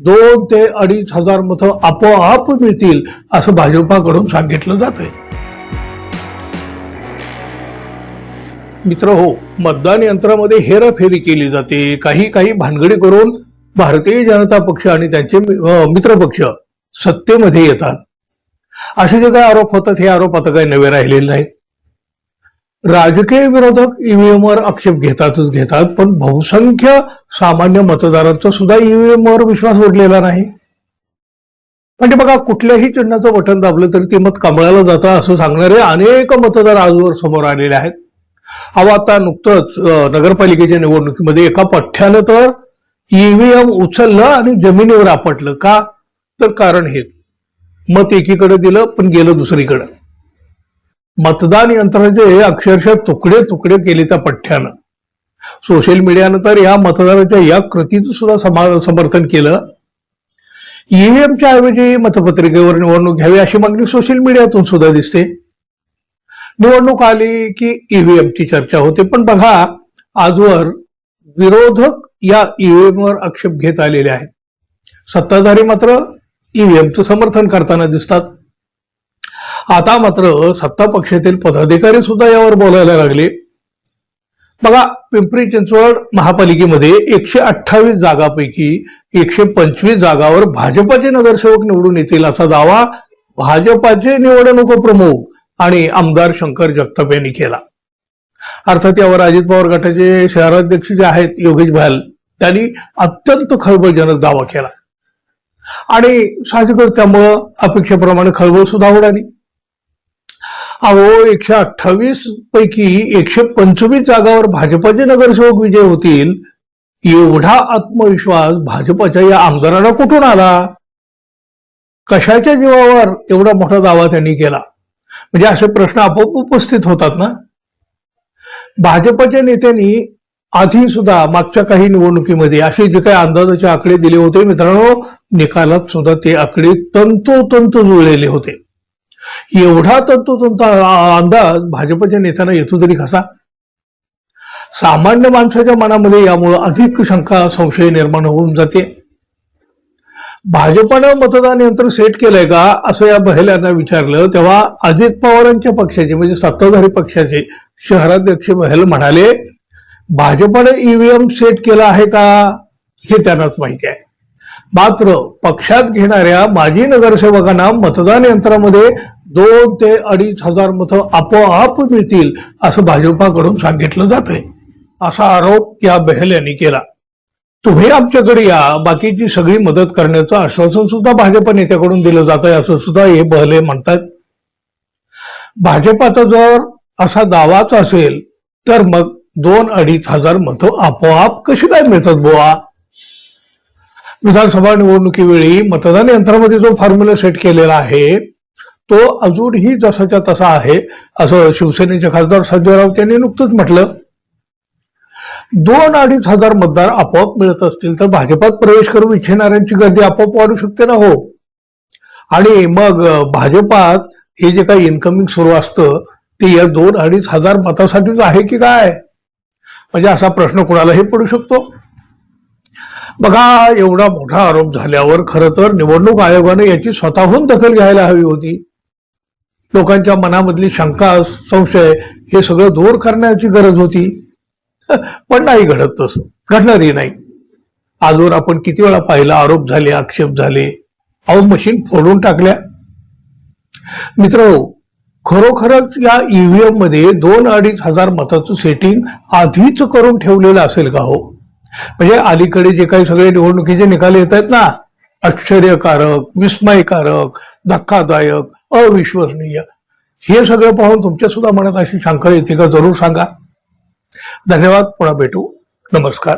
दोन ते अडीच हजार मतं आपोआप मिळतील असं भाजपाकडून सांगितलं जातंय. मित्र हो मतदान यंत्रामध्ये हेराफेरी केली जाते. काही काही भानगडी करून भारतीय जनता पक्ष आणि त्यांचे मित्रपक्ष सत्तेमध्ये येतात. असे जे काही आरोप होतात हे आरोप आता काही नवे राहिलेले नाहीत. राजकीय विरोधक ईव्हीएम वर आक्षेप घेतातच घेतात पण बहुसंख्य सामान्य मतदारांचा सुद्धा ईव्हीएम वर विश्वास उरलेला नाही. म्हणजे बघा कुठल्याही चिन्हाचं बटन दाबलं तरी ते मत कमळाला जातं असं सांगणारे अनेक मतदार आजवर समोर आलेले आहेत. अहो आता नुकतंच नगरपालिकेच्या निवडणुकीमध्ये एका पठ्ठ्यानं तर ईव्हीएम उचललं आणि जमिनीवर आपटलं. का? तर कारण हे. मत एकीकडे दिलं पण गेलं दुसरीकडं. मतदान यंत्राचे अक्षरशः तुकडे तुकडे केले त्या पठ्ठ्यानं सोशल मीडियानं तर या मतदानाच्या या कृतीचं सुद्धा समा- समर्थन केलं. ईव्हीएमच्या ऐवजी मतपत्रिकेवर निवडणूक घ्यावी अशी मागणी सोशल मीडियातून सुद्धा दिसते. निवडणूक आली की ईव्हीएमची चर्चा होते. पण बघा आजवर विरोधक या ईव्हीएमवर आक्षेप घेत आलेले आहेत. सत्ताधारी मात्र ईव्हीएमचं समर्थन करताना दिसतात. आता मात्र सत्ता पक्षातील पदाधिकारी सुद्धा यावर बोलायला लागले. बघा पिंपरी चिंचवड महापालिकेमध्ये एकशे अठ्ठावीस जागापैकी एकशे पंचवीस जागावर भाजपाचे नगरसेवक निवडून येतील असा दावा भाजपाचे निवडणूक प्रमुख आणि आमदार शंकर जगताप यांनी केला. अर्थात यावर अजित पवार गटाचे शहराध्यक्ष जे आहेत योगेश भाल त्यांनी अत्यंत खळबळजनक दावा केला. आणि साहजिकच त्यामुळं अपेक्षेप्रमाणे खळबळ सुद्धा उडाली. अहो एकशे अठ्ठावीस पैकी एकशे पंचवीस जागावर भाजपाचे नगरसेवक विजय होतील. एवढा आत्मविश्वास भाजपाच्या या आमदाराला कुठून आला? कशाच्या जीवावर एवढा मोठा दावा त्यांनी केला? म्हणजे असे प्रश्न आपोआप उपस्थित होतात ना? भाजपच्या नेत्यांनी आधी सुद्धा मागच्या काही निवडणुकीमध्ये असे जे काही अंदाजाचे आकडे दिले होते मित्रांनो निकालात सुद्धा ते आकडे तंतोतंत जुळलेले होते. एवढा तंतोतंत अंदाज भाजपच्या नेत्यांना येतो तरी कसा? सामान्य माणसाच्या मनामध्ये यामुळं अधिक शंका संशय निर्माण होऊन जाते. भाजपानं मतदान यंत्र सेट केलंय का असं या बहेल्यांना विचारलं तेव्हा अजित पवारांच्या पक्षाचे म्हणजे सत्ताधारी पक्षाचे शहराध्यक्ष बहेल म्हणाले भाजपनं ईव्हीएम सेट केला आहे का? हे त्यांनाच माहिती आहे. मात्र पक्षात घेणाऱ्या माजी नगरसेवकांना मतदान यंत्रामध्ये दोन ते अडीच हजार मतं आपोआप मिळतील असं भाजपाकडून सांगितलं जातंय. असा आरोप या बहल यांनी केला. तुम्ही आमच्याकडे या. बाकीची सगळी मदत करण्याचं आश्वासन सुद्धा भाजप नेत्याकडून दिलं जात आहे असं सुद्धा हे बहले म्हणतात. भाजपाचा जर असा दावाच असेल तर मग दोन अडीच हजार मतं आपोआप कशी काय मिळतात बुवा? विधानसभा निवडणुकीवेळी मतदान यंत्रामध्ये जो फॉर्म्युला सेट केलेला आहे तो अजूनही जसाच्या तसा आहे असं शिवसेनेचे खासदार संजय राऊत यांनी नुकतंच म्हटलं. दोन अडीच हजार मतदार आपोआप मिळत असतील तर भाजपात प्रवेश करू इच्छिणाऱ्यांची गर्दी आपोआप वाढू शकते ना हो? आणि मग भाजपात हे जे काही इन्कमिंग सुरू असतं ते या दोन अडीच हजार मतासाठीच आहे की काय? म्हणजे असा प्रश्न कुणालाही पडू शकतो. बघा एवढा मोठा आरोप झाल्यावर खरं तर निवडणूक आयोगाने याची स्वतःहून दखल घ्यायला हवी होती. लोकांच्या मनामधली शंका संशय हे सगळं दूर करण्याची गरज होती. पण नाही घडत तसं. घडणारही नाही. आजवर आपण किती वेळा पाहिला आरोप झाले आक्षेप झाले अहो मशीन फोडून टाकल्या. मित्र खरोखरच या ईव्हीएममध्ये दोन अडीच हजार मताचं सेटिंग आधीच करून ठेवलेलं असेल का हो? म्हणजे अलीकडे जे काही सगळे निवडणुकीचे निकाल येत आहेत ना आश्चर्यकारक विस्मयकारक धक्कादायक अविश्वसनीय हे सगळं पाहून तुमच्या सुद्धा मनात अशी शंका येते का? जरूर सांगा. धन्यवाद. पुन्हा भेटू. नमस्कार.